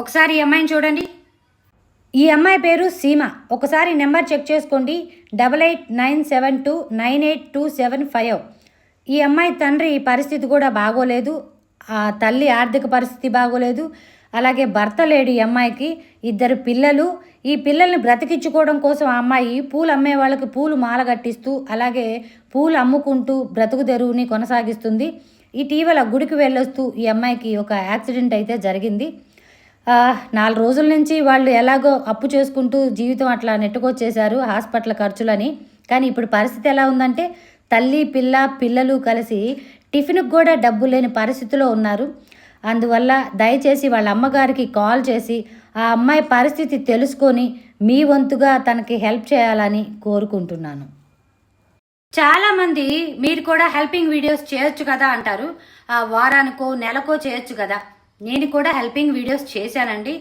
ఒకసారి ఈ అమ్మాయిని చూడండి. ఈ అమ్మాయి పేరు సీమ. ఒకసారి నెంబర్ చెక్ చేసుకోండి. Double eight nine seven two nine eight two seven five. ఈ అమ్మాయి తండ్రి పరిస్థితి కూడా బాగోలేదు. ఆ తల్లి ఆర్థిక పరిస్థితి బాగోలేదు. అలాగే భర్త లేడు ఈ అమ్మాయికి. ఇద్దరు పిల్లలు. ఈ పిల్లల్ని బ్రతికించుకోవడం కోసం ఆ అమ్మాయి పూలు అమ్మే వాళ్ళకి పూలు మాల కట్టిస్తూ అలాగే పూలు అమ్ముకుంటూ బ్రతుకు తెరువుని కొనసాగిస్తుంది. ఇటీవల గుడికి వెళ్ళొస్తూ ఈ అమ్మాయికి ఒక యాక్సిడెంట్ అయితే జరిగింది. నాలుగు రోజుల నుంచి వాళ్ళు ఎలాగో అప్పు చేసుకుంటూ జీవితం అట్లా నెట్టుకొచ్చేశారు హాస్పిటల్ ఖర్చులని. కానీ ఇప్పుడు పరిస్థితి ఎలా ఉందంటే తల్లి పిల్ల పిల్లలు కలిసి టిఫిన్కి కూడా డబ్బు లేని పరిస్థితిలో ఉన్నారు. అందువల్ల దయచేసి వాళ్ళ అమ్మగారికి కాల్ చేసి ఆ అమ్మాయి పరిస్థితి తెలుసుకొని మీ వంతుగా తనకి హెల్ప్ చేయాలని కోరుకుంటున్నాను. చాలామంది మీరు కూడా హెల్పింగ్ వీడియోస్ చేయొచ్చు కదా అంటారు. ఆ వారానికో నెలకో చేయొచ్చు కదా. నేను కూడా హెల్పింగ్ వీడియోస్ చేశానండి.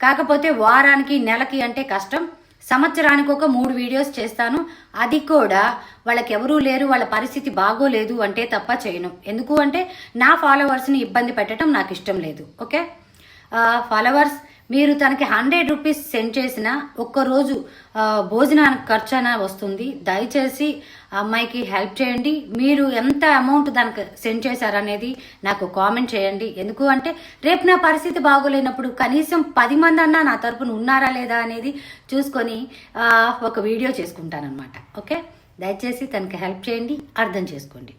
కాకపోతే వారానికి నెలకి అంటే కష్టం. సంవత్సరానికి ఒక మూడు వీడియోస్ చేస్తాను. అది కూడా వాళ్ళకి ఎవరూ లేరు వాళ్ళ పరిస్థితి బాగోలేదు అంటే తప్ప చేయను. ఎందుకు అంటే నా ఫాలోవర్స్ని ఇబ్బంది పెట్టడం నాకు ఇష్టం లేదు. ఓకే? ఫాలోవర్స్ మీరు తనకి హండ్రెడ్ రూపీస్ సెండ్ చేసిన ఒక్కరోజు భోజనానికి ఖర్చు అయినా వస్తుంది. దయచేసి అమ్మాయికి హెల్ప్ చేయండి. మీరు ఎంత అమౌంట్ దానికి సెండ్ చేశారనేది నాకు కామెంట్ చేయండి. ఎందుకు అంటే రేపు నా పరిస్థితి బాగోలేనప్పుడు కనీసం పది మంది అన్నా నా తరపున ఉన్నారా లేదా అనేది చూసుకొని ఒక వీడియో చేసుకుంటానమాట ఓకే? దయచేసి తనకి హెల్ప్ చేయండి. అర్థం చేసుకోండి.